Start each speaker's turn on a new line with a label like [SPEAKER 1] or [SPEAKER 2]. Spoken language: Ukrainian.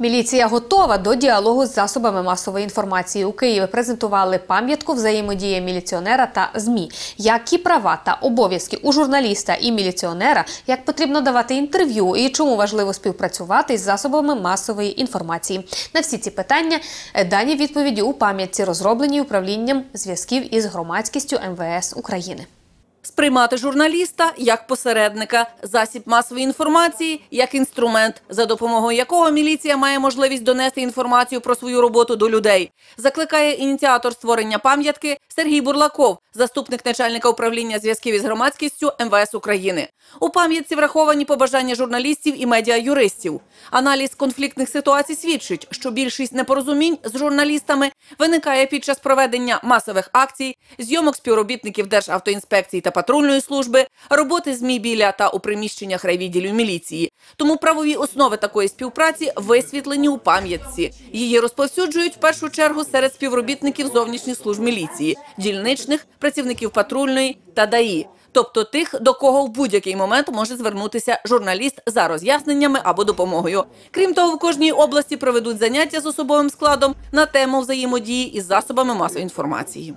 [SPEAKER 1] Міліція готова до діалогу з засобами масової інформації. У Києві презентували пам'ятку взаємодії міліціонера та ЗМІ. Які права та обов'язки у журналіста і міліціонера, як потрібно давати інтерв'ю і чому важливо співпрацювати із засобами масової інформації. На всі ці питання е, дані відповіді у пам'ятці, розробленій управлінням зв'язків із громадськістю МВС України.
[SPEAKER 2] Сприймати журналіста як посередника, засіб масової інформації як інструмент, за допомогою якого міліція має можливість донести інформацію про свою роботу до людей. Закликає ініціатор створення пам'ятки Сергій Бурлаков, заступник начальника управління зв'язків із громадськістю МВС України. У пам'ятці враховані побажання журналістів і медіа-юристів. Аналіз конфліктних ситуацій свідчить, що більшість непорозумінь з журналістами виникає під час проведення масових акцій, зйомок співробітників Державтоінспекції та патрульної служби, роботи ЗМІ біля та у приміщеннях райвідділів міліції. Тому правові основи такої співпраці висвітлені у пам'ятці. Її розповсюджують в першу чергу серед співробітників зовнішніх служб міліції, дільничних, працівників патрульної та ДАІ. Тобто тих, до кого в будь-який момент може звернутися журналіст за роз'ясненнями або допомогою. Крім того, в кожній області проведуть заняття з особовим складом на тему взаємодії із засобами масової інформації.